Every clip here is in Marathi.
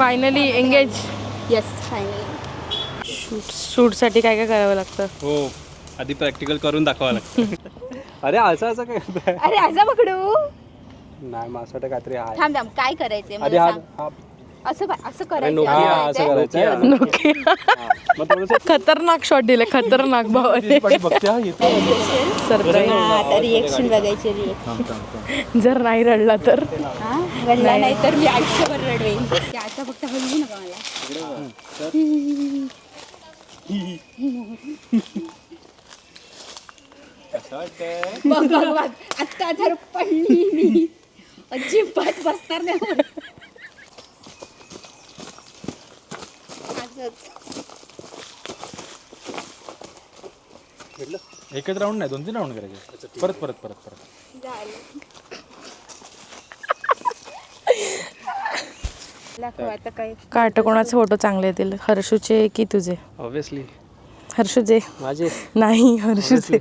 Finally engage yes finally shoot शूटसाठी काय काय करावं लागतं? हो आधी प्रॅक्टिकल करून दाखवावं लागतं. अरे असं असं काय? करताय? अरे आजा पकडू. नाही माझं वाटतं काहीतरी आहे. थांब थांब काय करायचंय आधी मला हा सांग. हा. असं असं करायचं नोकिया असं करायचं. मग थोडंसं खतरनाक शॉट दिले खतरनाक भावाने बघते हा येतो. सरप्राईज आता रिएक्शन बघायचे रिएक्शन जर नाही रडला तर? हा रडला नाही. तर मी आयुष्यभर रडवेन. आता फक्त हलवू नका मला. कसं वाटतंय? बघ बघ. बघ आता जर पडली मी अजिबात बसणार नाही एकच राऊंड नाही दोन तीन राऊंड करायचे परत परत परत परत. दाखव आता काय काटकोणाचे फोटो चांगले येतील? हर्षूचे की तुझे? ऑब्विसली हर्षूचे. माझे. नाही हर्षूचे.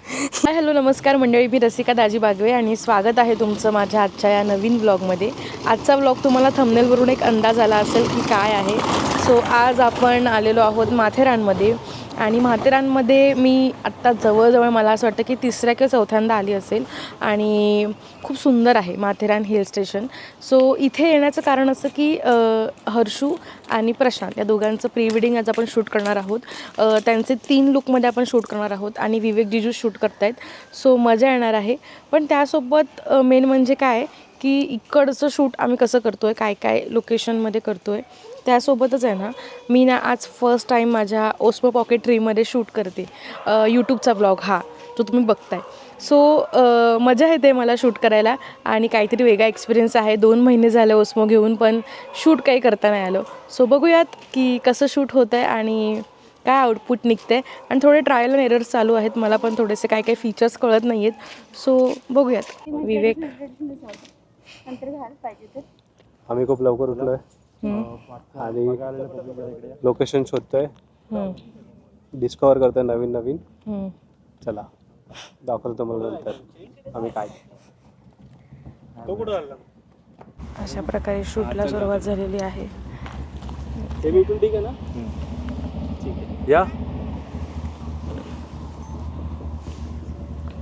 हाय हॅलो नमस्कार मंडळी. मी रसिका दाजी बागवे आणि स्वागत आहे तुमचं माझ्या आजच्या या नवीन ब्लॉगमध्ये आजचा ब्लॉग तुम्हाला थंबनेलवरून एक अंदाज आला असेल की काय आहे. सो आज आपण आलेलो आहोत माथेरानमध्ये. आणि माथेरानमध्ये मी आत्ता जवळजवळ मला असं वाटतं की तिसऱ्या किंवा चौथ्यांदा आली असेल आणि खूप सुंदर आहे माथेरान हिल स्टेशन. सो इथे येण्याचं कारण असं की हर्षू आणि प्रशांत या दोघांचं प्री वेडिंग आज आपण शूट करणार आहोत. त्यांचे तीन लुकमध्ये आपण शूट करणार आहोत आणि विवेक जिजू शूट करतायत. सो मजा येणार आहे. पण त्यासोबत मेन म्हणजे काय की इकडचं शूट आम्ही कसं करतो आहे काय काय लोकेशनमध्ये करतो आहे त्यासोबतच आहे ना मी ना आज फर्स्ट टाईम माझ्या ओस्मो पॉकेट ट्रीमध्ये शूट करते. यूट्यूबचा ब्लॉग हा जो तुम्ही बघताय. सो मजा येते मला शूट करायला आणि काहीतरी वेगळा एक्सपिरियन्स आहे. दोन महिने झाले ओस्मो घेऊन पण शूट काही करता नाही आलं. सो बघूयात की कसं शूट होतं आहे आणि काय आउटपुट निघते आणि थोडे ट्रायल अँड एरर्स चालू आहेत. मला पण थोडेसे काय काय फीचर्स कळत नाही आहेत सो बघूयात. विवेक. आम्ही खूप लवकर उठलोय. आणि लोकेशन शोधतोय. हम्म, डिस्कवर करतोय नवीन नवीन. हम्म. चला. दाखवतो तुम्हाला नंतर. आम्ही काय. अशा प्रकारे शूटला सुरुवात झालेली आहे. ते मी ठीक आहे ना? ठीक आहे. या.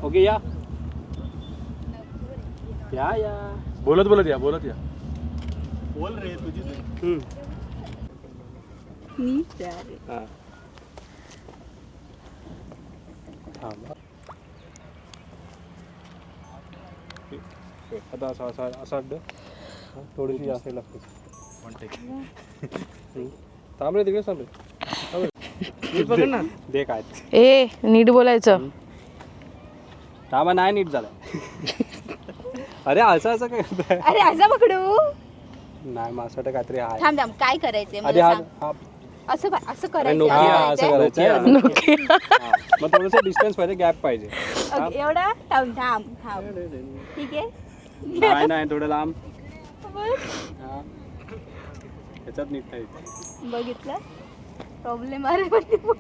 ओके या. या या. बोलत बोलत या बोलत या. हम्म. मी तयार आहे. हा. थांब. आता असं असं असं अड्ड थोडीशी असायला लागते हम्म. थांब रे तिकडे ना दे काय ए नीट बोलायचं थांबा नाही नीट झालं अरे असं असं काय? अरे आजा पकडू नाही माझं वाटतं काहीतरी आहे. थांब थांब काय करायचंय आधी मला हा सांग. हा असं पा- असं अरे करायचं नोकिया. असं करायचं हा. मग थोडंसं डिस्टन्स पाहिजे गॅप पाहिजे. ओके, एवढा? थांब थांब थांब. ठीक आहे? नाही नाही थोडं लांब. हा. याच्यात नीट नाही. बघितलं? प्रॉब्लेम अरे पण ते-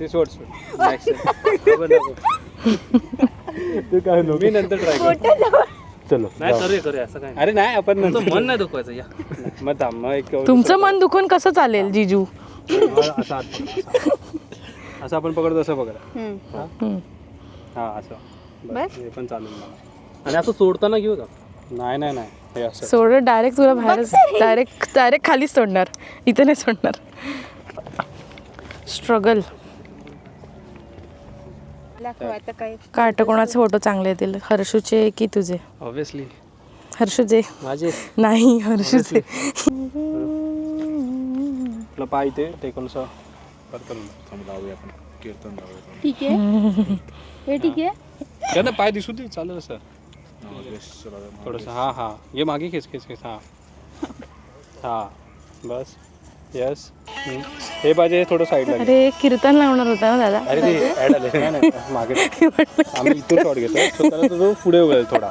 ते सोड सोड. नको, नको. तू काय नको. मी नंतर ट्राय करतो फोटो जवळ. चलो नाही जाऊ. करूया करूया असं काय अरे नाही आपण नंतर मन नाही दुखवायचं या. मग थांब मग एक तुमचं मन दुखून कसं चालेल जिजू? असं असं आत पकड, असं. असं आपण पकडतो असं पकडा. हम्म. हम्म. हा असं. बस? बस. हे पण चालेल मला आणि असं सोडताना घेऊ का? नाही नाही नाही. हे असं. सोड डायरेक्ट तुला बाहेर डायरेक्ट डायरेक्ट खालीच सोडणार. इथं नाही सोडणार. स्ट्रगल काय काटकोणाचे फोटो चांगले येतील? हर्षूचे की तुझे? ऑब्विसली हर्षूचे? माझे. नाही हर्षूचे. आपलं पाय ते करतो जाऊया आपण. कीर्तन जाऊया ठीक आहे. हे ठीक आहे. त्यांना पाय दिसू दे. चालेल असं. थोडंसं हां हां. ये मागे खेच खेच खेच हां. हां. बस. यस हे पाहिजे थोडं साईडला घे. अरे कीर्तन लावणार होता ना दादा. अरे ते ॲड आले. नाही नाही मागे आम्ही इथून शॉट घेतो so त्याला तो पुढे उघडेल थोडा.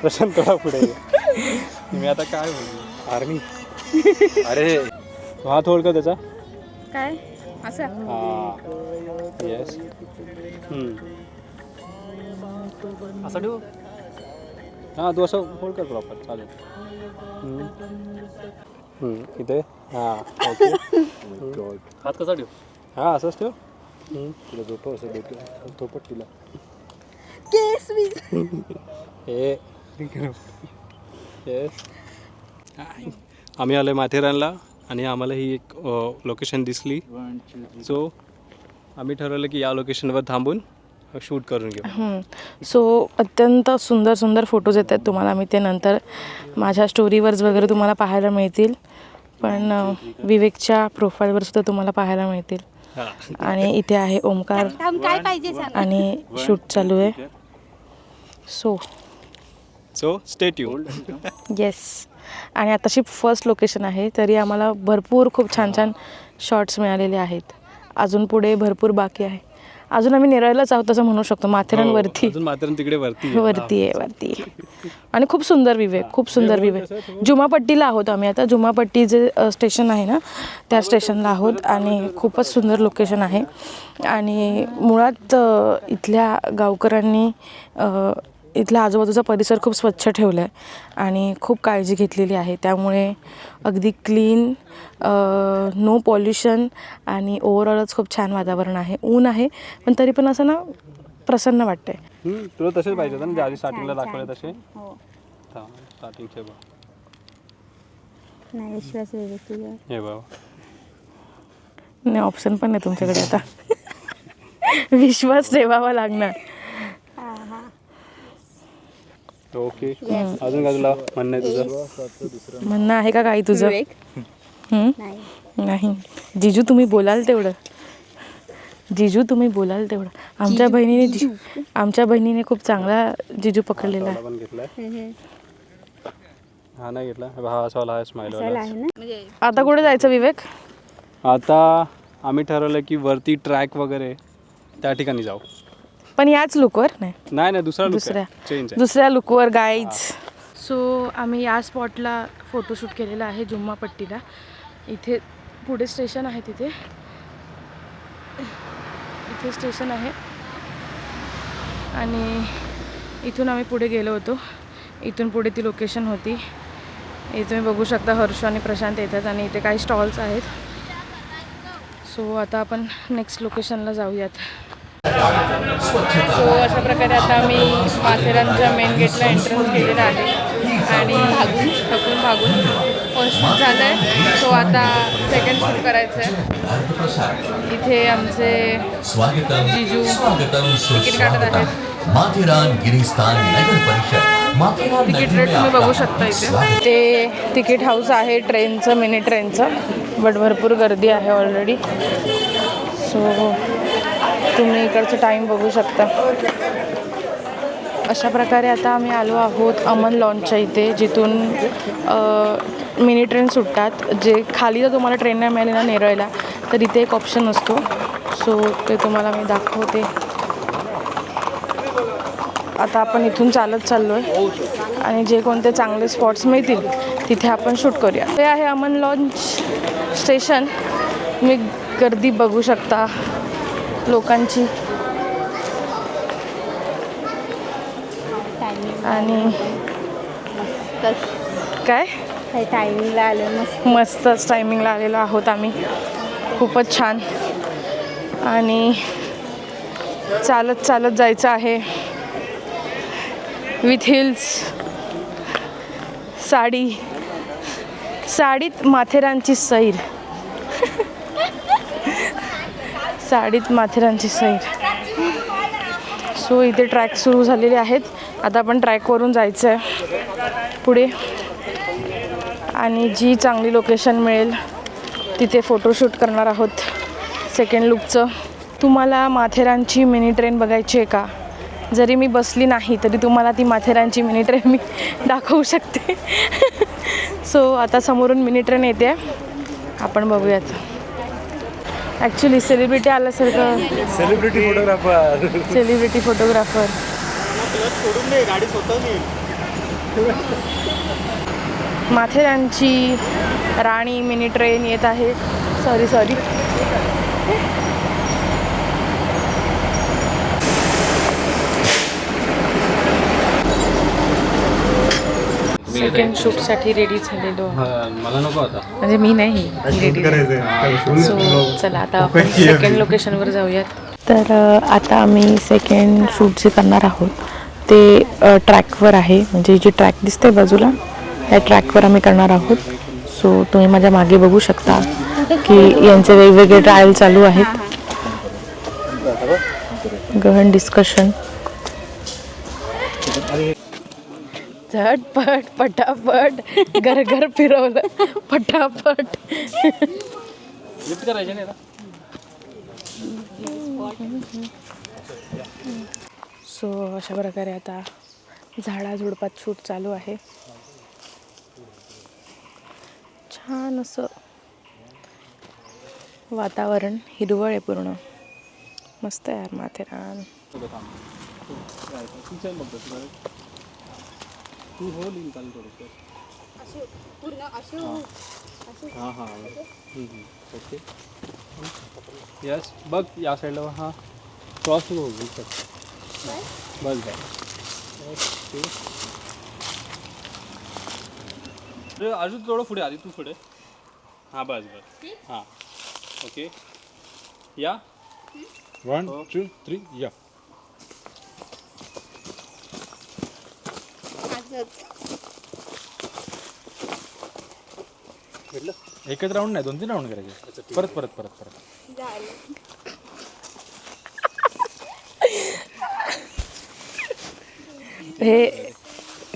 प्रशांत थोडा पुढे ये. मी आता काय बोलू? आर्मी अरे हात होल्ड का त्याचा? काय? असं? हां. येस असं ठेवू? हां तू असं होल्ड कर प्रॉपर चालेल. हम्म. हम्म, इथे. हां ओके. हात कसा ठेव? हां असंच ठेव. तुला झोपव असं भेटू झोपट तिला. केस मी. हे. येस आम्ही आलो माथेरानला आणि आम्हाला ही एक लोकेशन दिसली. सो आम्ही ठरवलं की या लोकेशनवर थांबून शूट करून घेऊ. सो अत्यंत सुंदर सुंदर फोटोज येत आहेत तुम्हाला. मी ते नंतर माझ्या स्टोरीवर्स वगैरे तुम्हाला पाहायला मिळतील. पण विवेकच्या प्रोफाईलवर सुद्धा तुम्हाला पाहायला मिळतील. आणि इथे आहे ओमकार. आणि शूट चालू आहे. So so state you yes आणि आताशी फर्स्ट लोकेशन आहे तरी आम्हाला भरपूर खूप छान छान शॉट्स मिळालेले आहेत. अजून पुढे भरपूर बाकी आहे. अजून आम्ही निरायलाच आहोत असं म्हणू शकतो माथेरानवरती अजून माथेरान तिकडे वरती आहे. वरती आहे वरती आहे. आणि खूप सुंदर विवेक खूप सुंदर विवेक जुमापट्टीला आहोत आम्ही आता. जुमापट्टी जे स्टेशन आहे ना त्या स्टेशनला आहोत आणि खूपच सुंदर लोकेशन आहे. आणि मुळात अ, इथल्या गावकऱ्यांनी अ, इथला आजूबाजूचा परिसर खूप स्वच्छ ठेवला आहे आणि खूप काळजी घेतलेली आहे. त्यामुळे अगदी क्लीन नो पॉल्युशन आणि ओव्हरऑलच खूप छान वातावरण आहे. ऊन आहे पण तरी पण असं ना प्रसन्न वाटतंय. तुला तसेच पाहिजे होतं ना जे आधी स्टार्टिंगला दाखवले तसे? हो. स्टार्टिंगचे बघ. नाही विश्वास आहे तुझ्यावर. हे बाबा नाही ऑप्शन पण नाही तुमच्याकडे आता. विश्वास ठेवावा लागणार हा हा ओके. अजून का तुला म्हणणं आहे तुझं? म्हणणं आहे का काही तुझं? विवेक हं? नाही. नाही. जिजू तुम्ही बोलाल तेवढं. जिजू तुम्ही बोलाल तेवढं. आमच्या बहिणीने जि आमच्या बहिणीने खूप चांगला जिजू पकडलेला आहे. पण घेतलाय. हा नाही घेतला. हा असा वाला हा स्माईल असायला वाला आहे ना? म्हणजे आता कुठे जायचं विवेक? आता आम्ही ठरवलं की वरती ट्रॅक वगैरे त्या ठिकाणी जाऊ. पण याच लुकवर नाही. नाही नाही दुसरा दुसऱ्या. आहे. दुसऱ्या लुकवर गाईज सो आम्ही या स्पॉटला फोटोशूट केलेला आहे जुम्मा पट्टीला इथे पुढे स्टेशन आहे तिथे. इथे स्टेशन आहे. आणि इथून आम्ही पुढे गेलो होतो. इथून पुढे ती लोकेशन होती. इथे तुम्ही बघू शकता हर्ष आणि प्रशांत येतात आणि इथे काही स्टॉल्स आहेत. सो आता आपण नेक्स्ट लोकेशनला जाऊयात. सो अशा प्रकारे आता आम्ही माथेरानच्या मेन गेटला एंट्रन्स केलेला आहे. आणि भागून थकून भागून फर्स्ट शूट झालं आहे सो आता सेकंड शूट करायचं आहे इथे आमचे जिजू स्वागतम तिकीट काढत आहेत. माथेरान गिरिस्थान नगर परिषद. माथेरान तिकीट रेट में तुम्ही बघू शकता इथे. ते तिकीट हाऊस आहे ट्रेनचं मिनी ट्रेनचं. बट भरपूर गर्दी आहे ऑलरेडी सो तुम्ही इकडचं टाईम बघू शकता. अशा प्रकारे आता आम्ही आलो आहोत अमन लॉन्चच्या इथे जिथून मिनी ट्रेन सुटतात. जे खाली जर तुम्हाला ट्रेन नाही मिळाली ना नेरळला तर इथे एक ऑप्शन असतो. सो ते तुम्हाला मी दाखवते. आता आपण इथून चालत चाललो आहे आणि जे कोणते चांगले स्पॉट्स मिळतील तिथे आपण शूट करूया. हे आहे अमन लॉन्च स्टेशन तुम्ही गर्दी बघू शकता. लोकांची. आणि काय? टायमिंगला आलं मस्त. मस्तच टायमिंगला आलेलो आहोत आम्ही. खूपच छान. आणि चालत चालत जायचं आहे. With heels sari. साडीत माथेरानची सैर. साडीत माथेरानची सैर. सो इथे ट्रॅक सुरू झालेले आहेत. आता आपण ट्रॅकवरून जायचं आहे पुढे. आणि जी चांगली लोकेशन मिळेल तिथे फोटोशूट करणार आहोत सेकंड लुकचं तुम्हाला माथेरानची मिनी ट्रेन बघायची आहे का? जरी मी बसली नाही तरी तुम्हाला ती माथेरानची मिनी ट्रेन मी दाखवू शकते. सो आता समोरून मिनी ट्रेन येते. आपण बघूयात. ॲक्च्युली सेलिब्रिटी आल्यासारखं. सेलिब्रिटी फोटोग्राफर सेलिब्रिटी फोटोग्राफर गाडी स्वतः माथेरानची राणी मिनी ट्रेन येत आहे. सॉरी सॉरी सेकंड शूटसाठी रेडी झालेलो. मला नको आता. म्हणजे मी नाही रेडी सो चला आता आपण सेकंड लोकेशनवर जाऊयात. तर आता आम्ही सेकंड शूट जे करणार आहोत ते ट्रॅकवर आहे. म्हणजे जी ट्रॅक दिसते बाजूला या ट्रॅकवर आम्ही करणार आहोत. सो तुम्ही माझ्या मागे बघू शकता की यांचे वेगवेगळे ट्रायल चालू आहेत. गहन डिस्कशन झटपट पटापट घर घर फिरवलं पटापट. सो अशा प्रकारे आता झाडाझुडपात शूट चालू आहे. छान असं वातावरण हिरवळ आहे पूर्ण. मस्त आहे यार माथेरान. हो लिहिन चालू थोडं पूर्ण असे हां. हां ओके. यस बघ या साईडला हां. क्रॉस होऊ बस बस. ओके. अरे अजून थोडं पुढे आधी तू पुढे. हां बस बस. हां. ओके. या. वन टू थ्री या. भेटलं एकच राऊंड नाही दोन तीन राऊंड करायचे. परत परत परत परत. हे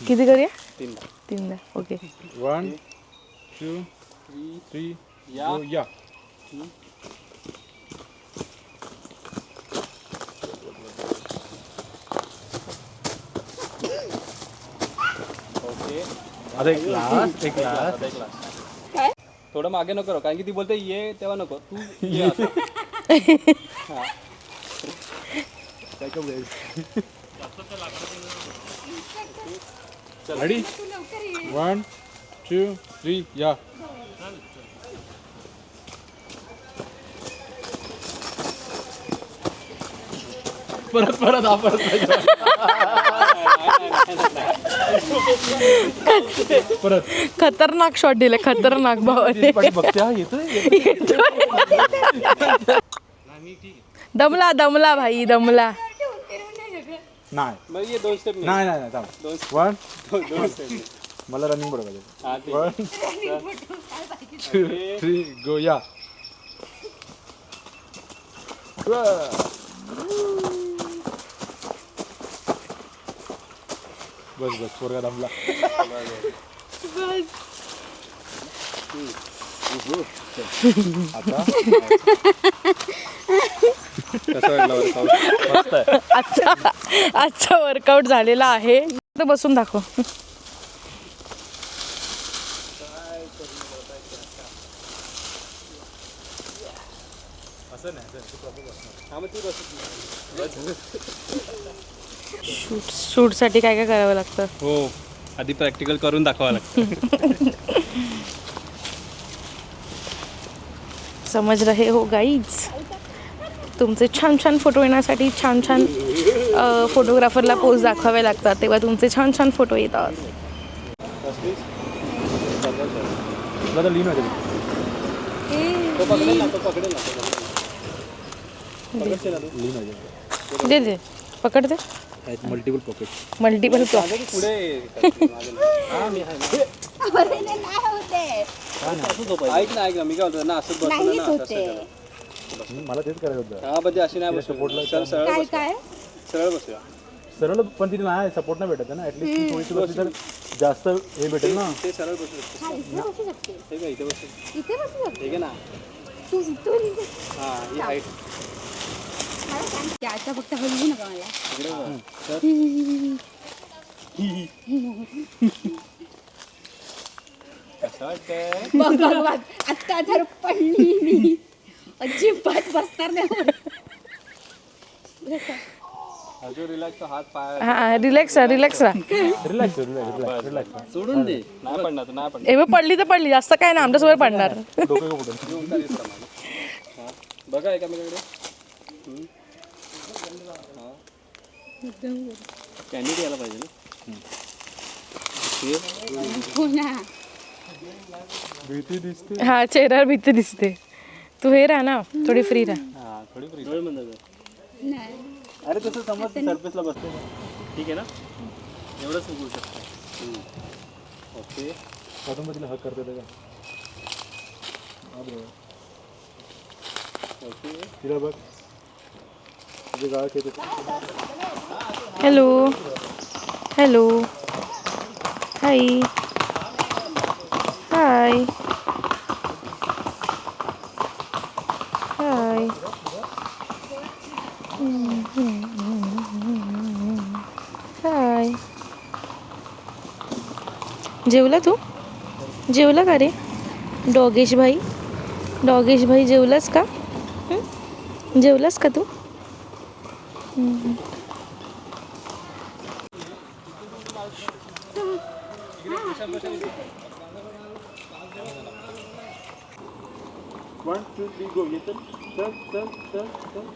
किती करूया? तीन तीनदा ओके वन टू थ्री या. या ओके आता एक लास्ट एक लास्ट आता एक लास्ट थोडं मागे नको राहू, कारण की ती बोलते ये तेव्हा नको तू ये आता. रेडी वन टू थ्री या. परत परत हा परत. खतरनाक शॉट दिले खतरनाक भावाने. पाठी बघते हा येतोय दमला दमला भाई दमला. नाही. मग ये दोन स्टेप नाही नाही वन मला रनिंग बरोबर हा वन थ्री गो या बस बस पोरगा दमला आता? कसं वाटलं workout? मस्त आहे. आजचा आजचा वर्कआउट झालेला आहे. तर बसून दाखव हा मग ती बस शूट शूटसाठी काय काय करावं लागतं? हो आधी प्रॅक्टिकल करून दाखवावं लागतं. समज रहे हो गाईज तुमचे छान छान फोटो येण्यासाठी छान छान फोटोग्राफरला पोज दाखवावे लागतात तेव्हा तुमचे छान छान फोटो येतात. दे दे. पकड दे आहेत मल्टिपल पॉकेट मल्टिपल. हा, आहे. ना. होते. ऐक ना ऐक ना मी काय बोलतो ना ना असं होते. करा. मला तेच करायचं होतं. हा बद्दे अशी नाही बसू सरळ सरळ काय बसूया. काय? सरळ बसूया. सरळ पण तिथे नाही सपोर्ट नाही भेटत आहे ना. ऍटलीस्ट ती थोडीशी बसली तर जास्त हे भेटेल ना. ते सरळ बसू शकतो. हा इथे बसू शकते. हे काय इथे बसू इथे बसू शकते? हे घे ना. तू तू हा ही हाईट त्याचा फक्त हलवू नका मला. आता तर पडली मी. अजिबात बसणार नाही रिलॅक्स हात पाय. हा रिलॅक्स राहा रिलॅक्स राहा. रिलॅक्स रिलॅक्स रिलॅक्स सोडून दे. नाही पडणार नाही पडणार. एवढं पडली तर पडली जास्त काय नाही आमच्यासोबत पडणार? हा. बघा एकामेकाकडे. कॅन्डिड यायला पाहिजे ना? भीती दिसते. हा चेहऱ्यावर भीती दिसते. तू हे राहा ना थोडी फ्री राहा. थोडी फ्री अरे तसं समज सरफेसला बसतो. ठीक आहे ना? एवढंच उगू शकतं. ओके. हक करते का ओके. तिला बघ. हॅलो हॅलो हाय हाय हाय हाय जेवला तू? जेवला का रे? डॉगेश भाई? डॉगेश भाई जेवलास का? जेवलास का तू? वन टू थ्री गो ये चल चल चल चल चल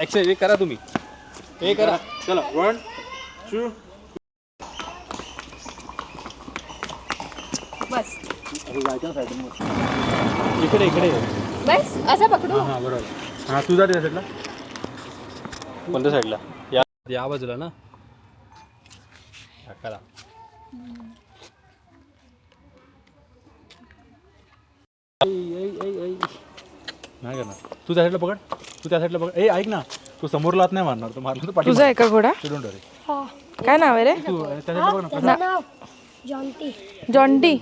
ॲक्शन हे करा तुम्ही. हे करा. चला वन टू बस. ना इकडे इकडे. बस असं पकडू? हां बरोबर. हां तू जा त्या साईडला कोणत्या साईडला या. या बाजूला ना. करा. नाही करणार. तू त्या साईडला पकड. तू त्या साईडला पकड. ए ऐक ना. तू समोर लात नाही मारणार तू मारलं तर पाठी तुझा आहे का घोडा? काय नाव आहे रे? तू ना जॉन्टी.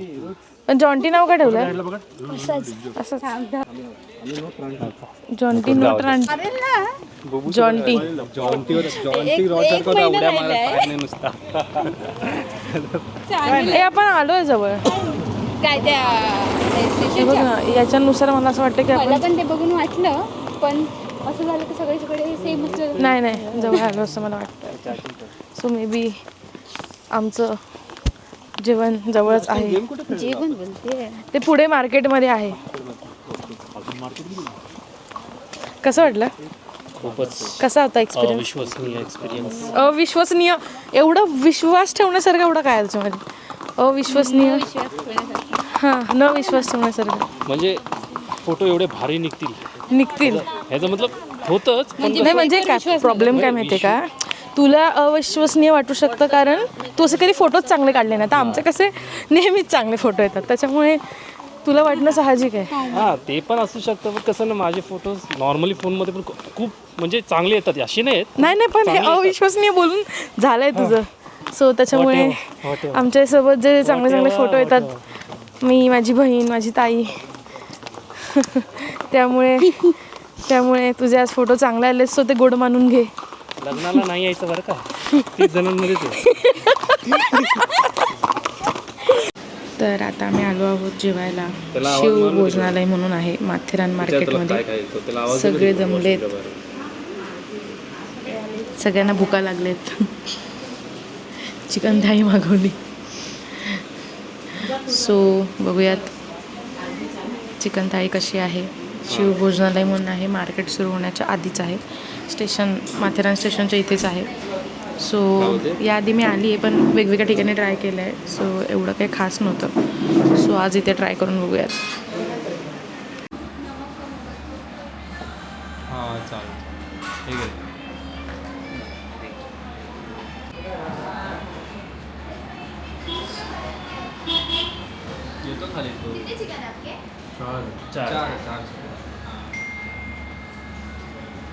पण जॉन्टी नाव का ठेवलंय? असंच. जॉन्टी नो ट्रांट जॉन्टी. जॉन्टी जॉन्टी रॉटर करून उड्या मारत पाहिजे नुसता. ए आपण आलोय जवळ. काय त्या हे बघ ना याच्यानुसार मला असं वाटतं की मला आपण पण ते बघून वाटलं पण असं झालं की सगळे सगळे सेमच नाही नाही. जवळ आलो असं मला वाटतं. सो मे बी आमचं जेवण जवळच आहे. जेवण बोलते. ते पुढे मार्केटमध्ये आहे. कसं वाटलं? खूपच कसा होता एक्सपिरियन्स अविश्वसनीय एक्सपिरियन्स अविश्वसनीय. एवढं विश्वास ठेवण्यासारखं एवढं काय आहे त्याच्यामध्ये अविश्वसनीय हां न विश्वास ठेवण्यासारखं. म्हणजे फोटो एवढे भारी निघतील. निघतील. ह्याचा मतलब होतच पण नाही म्हणजे काय? प्रॉब्लेम काय माहितीये का? तुला अविश्वसनीय वाटू शकतं कारण तू असे कधी फोटोच चांगले काढले ना तर आमचे कसे नेहमीच चांगले फोटो येतात. त्याच्यामुळे तुला वाटणं साहजिक आहे. हा ते पण असू शकतं पण कसं ना माझे फोटोज नॉर्मली फोनमध्ये पण खूप म्हणजे चांगले येतात असे नाही आहेत. नाही नाही पण हे अविश्वसनीय बोलून झालंय तुझं. सो त्याच्यामुळे. आमच्यासोबत जे चांगले चांगले फोटो येतात मी माझी बहीण माझी ताई त्यामुळे त्यामुळे तुझे आज फोटो चांगले आले सो ते गोड मानून घे. लग्नाला नाही यायचं बरं का? तीस जणांमध्येच आहे. तर आता आम्ही आलो आहोत जेवायला. शिव भोजनालय म्हणून आहे माथेरान मार्केटमध्ये. सगळे जमलेत सगळ्यांना भुका लागलेत. चिकन थाळी मागवली. सो बघूयात. चिकन थाळी कशी आहे? शिव भोजनालय म्हणून आहे मार्केट सुरू होण्याच्या आधीच आहे. स्टेशन माथेरान स्टेशनच्या इथेच आहे. सो याआधी मी आली आहे पण वेगवेगळ्या ठिकाणी ट्राय केलं आहे सो एवढं काही खास नव्हतं. सो आज इथे ट्राय करून बघूयात.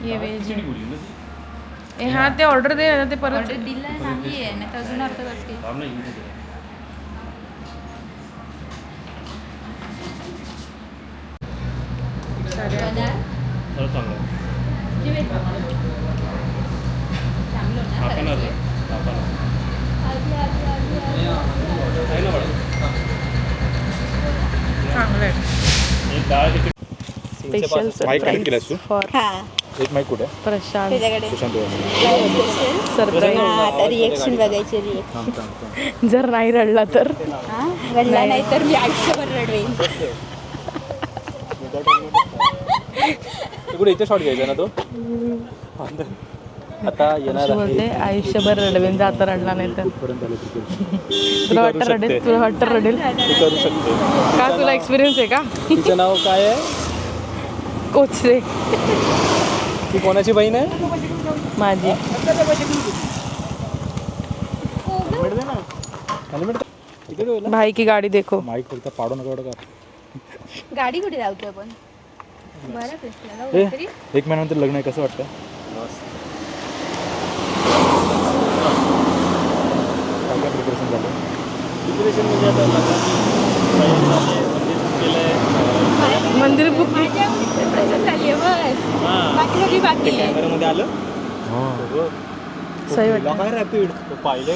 ये वेज? ए हां ते ऑर्डर दे ना ते परत. दिलं नाही आहे नाही तर अजून जरा. जरा चांगलं आहे. स्पेशल माईक कनेक्ट केलास तू? फॉर हा. एक माईक कुठे? आहे? प्रशांत प्रशांत सरप्राईज हा आता रिएक्शन बघायचे रिएक्शन थांब थांब थांब. जर नाही रडला तर? हा रडला नाही तर मी आयुष्यभर रडवेन. तू कुठे इथे शॉट घ्यायचा ना तो? आता येणार बोलते आयुष्यभर रडवेन जाता रडला नाही तर. तुला वाटतं रडेल? तुला वाटतं रडेल? करू शकते. का तुला एक्सपिरियन्स आहे का? तिचं नाव काय आहे? कोचरे. ती कोणाची बहीण आहे? माझी. हेल्मेट इकडे ठेवलं. भाई की गाडी देखो. माईक फक्त पाडू नका एवढं का? गाडी कुठे लावतो आपण? बरं एक महिन्यानंतर लग्न आहे कसं वाटतं काय काय प्रिपरेशन झालं डिप्रेशन म्हणजे आता लग्नाची मंदिर बुक कॅमेरामध्ये आलं? सही काय रॅपिड पाहिले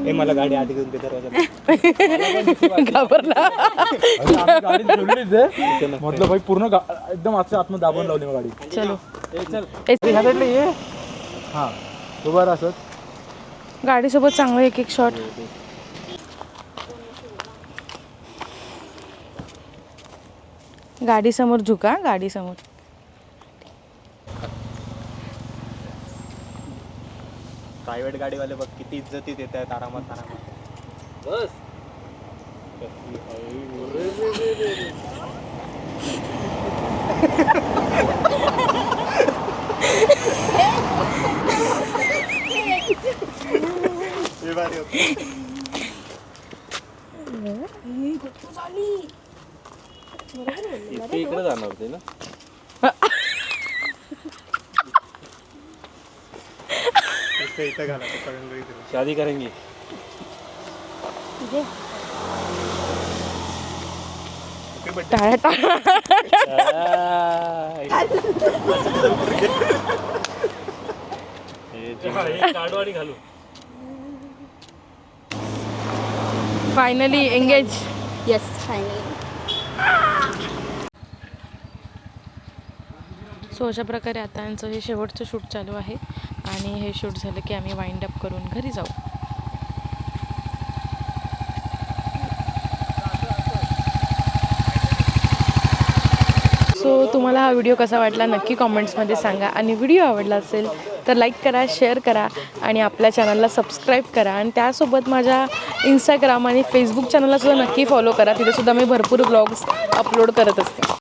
ए मला गाडी आधी घेऊन दे दरवाजा घाबरला. गाडी ठेवलीच आहे. म्हटलं भाई पूर्ण गा- एकदम आजच्या आतमध्ये दाबून लावली मग गाडी. चलो. ए, चल. ए, ह्या साईडला ये. हां. तू बरं असत गाडीसोबत चांगलं एक एक शॉट गाडी समोर झुका गाडी समोर प्रायव्हेट गाडीवाले बघ किती इज्जतीत येत आहेत आरामात आरामात. बस. इथे इकडे जाणार होते ना. शादी करेंगे. टाळ्या टाळ्या घालू finally engage yes finally so अशा प्रकारे आता यांचं हे शेवटचं शूट चालू आहे. आणि हे शूट झालं की आम्ही वाइंड अप करून घरी जाऊ. सो तुम्हाला हा व्हिडिओ कसा वाटला नक्की कॉमेंट्समध्ये सांगा. आणि व्हिडिओ आवडला असेल तर लाईक करा शेअर करा आणि आपल्या चॅनलला सबस्क्राईब करा. आणि त्यासोबत माझ्या इंस्टाग्राम आणि फेसबुक चॅनलला सुद्धा नक्की फॉलो करा. तिथेसुद्धा मी भरपूर ब्लॉग्स अपलोड करत असते.